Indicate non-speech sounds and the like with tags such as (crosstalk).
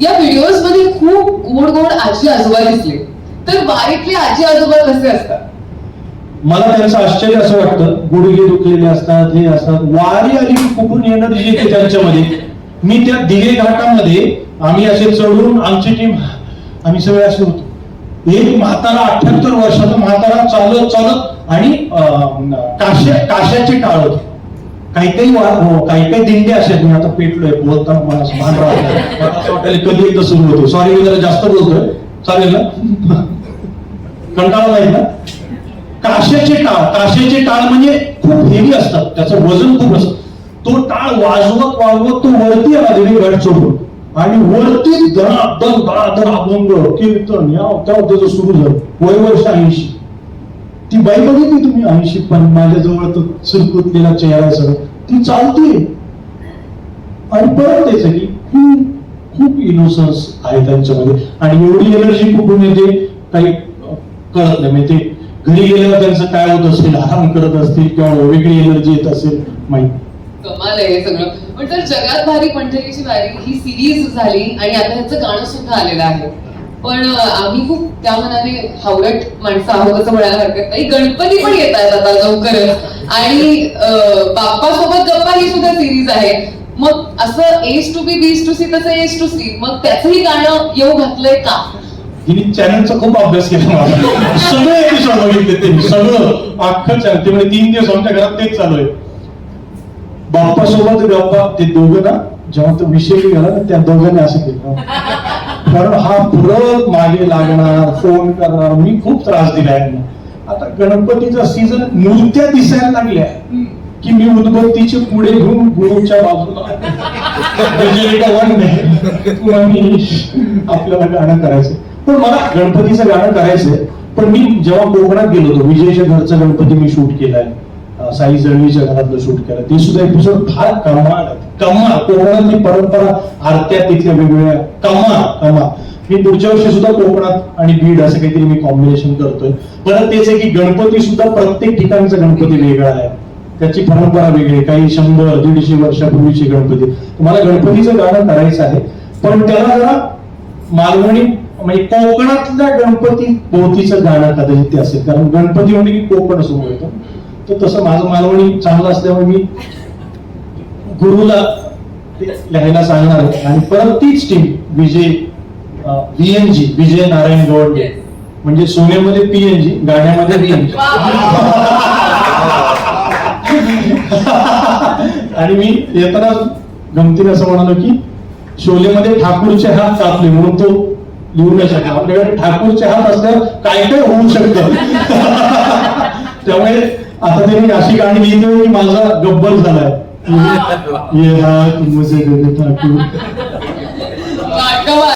या व्हिडिओजमध्ये खूप गोड गोड आजी आजोबा दिसले. तर वारीतले आजी आजोबा कसे असतात? मला त्यांचं आश्चर्य असं वाटतं. गुडघे दुखलेले असतात हे असतात. वारी आली की कुठून एनर्जी येते त्यांच्यामध्ये? मी त्या दिघे घाटामध्ये आम्ही असे चढून आमची टीम आम्ही सगळे असे होतो. एक म्हातारा अठ्याहत्तर वर्षाचा म्हातारा चालत चालत आणि अं, काश्या काश्याची टाळ होती. काही काही काही काही दिंडे असे मी आता पेटलोय बोलताना मला असं भान असं वाटायला कधी एकदा सुरू होतो. सॉरी मी जरा जास्त बोलतोय. चालेल ना कंटाळा नाही ना? काश्याचे टाळ काश्याचे टाळ म्हणजे खूप हेवी असतात. त्याचं वजन खूप असतं. तो टाळ वाजवत वाजवत तो वरती आला दिवे घाट सोडून आणि वरती धनाधन धनाधन अभंग कीर्तन या तेव्हा त्याचं सुरू झालं. वय वर्ष ऐंशी. ती बाई बघितली तुम्ही ऐंशी पण माझ्याजवळ तो सुरकुतलेला चेहरा सगळं. ती चालते आणि परत ते सगळी. खूप खूप इनोसन्स आहे त्यांच्यामध्ये. आणि एवढी एनर्जी कुठून येते? काही कळत नाही. म्हणजे ते घरी गेल्यावर त्यांचं काय होत असेल आराम करत असतील किंवा वेगळी एनर्जी येत असेल माहिती कमाल आहे हे सगळं. पण तर जगात भारी पंढरीची वारी ही सिरीज झाली आणि आता ह्याचं गाणं सुद्धा आलेलं आहे. पण आम्ही खूप त्या मनाने हावरट माणसं आहोत असं म्हणायला हरकत नाही गणपती पण येत आहेत आता लवकरच आणि बाप्पा सोबत गप्पा ही सुद्धा सिरीज आहे. मग असं A's to B B's to C तसं एज टू सी मग त्याचंही गाणं येऊ घातलंय का? तिने चॅनलचा खूप अभ्यास केला माझा सगळे एपिसोड बघितले ते सगळं अख्खं चॅनल ते म्हणजे तीन दिवस आमच्या घरात तेच चालू आहे. बाप्पा सोबत गप्पा ते दोघं ना जेव्हा तो विषय गेला ना त्या दोघांनी असं केलं. कारण हा परत मागे लागणार फोन करणार. मी खूप त्रास दिला आता गणपतीचा सीझन मूर्त्या दिसायला लागल्या. की मी उदबत्तीचे पुढे घेऊन गुरुच्या बाजूला आपल्याला गाणं करायचं पण मला गणपतीचं गाणं करायचंय. पण मी जेव्हा कोकणात गेलो होतो विजयच्या घरचा गणपती मी शूट केलाय. साई जळवीच्या घरातलं शूट केलं ते सुद्धा एपिसोड फार कमाल आहे. कमाल. कोकणातली परंपरा आरत्या तिथल्या वेगवेगळ्या कमाल कमाल. मी पुढच्या वर्षी सुद्धा कोकणात आणि बीड असं काहीतरी मी कॉम्बिनेशन करतोय. परत तेच आहे की गणपती सुद्धा प्रत्येक ठिकाणचा गणपती वेगळा आहे. त्याची परंपरा वेगळी आहे. काही शंभर दीडशे वर्षापूर्वीची गणपती. मला गणपतीचं गाणं करायचं आहे पण त्याला जरा मालवणी म्हणजे कोकणातल्या गणपती भोवतीचं गाणं कदाचित ते असेल. कारण गणपती म्हणजे की कोकण समोर येतो तर तसं माझं मालवणी चांगलं असल्यामुळे मी गुरुला लिहायला सांगणार आहे. आणि परत तीच टीम विजय व्हीएनजी विजय नारायण गौड म्हणजे सोन्यामध्ये पीएनजी गाण्यामध्ये (laughs) आणि मी येताना गमतीने असं म्हणालो की शोलेमध्ये ठाकूरचे हात कापले म्हणून तो लिहू नाही शकला. आपल्याकडे ठाकूरचे हात असल्यावर काय काय होऊ शकतं? (laughs) त्यामुळे आता त्यांनी अशी गाणी लिहिली की माझा गब्बर झालाय. (laughs) ये मुझे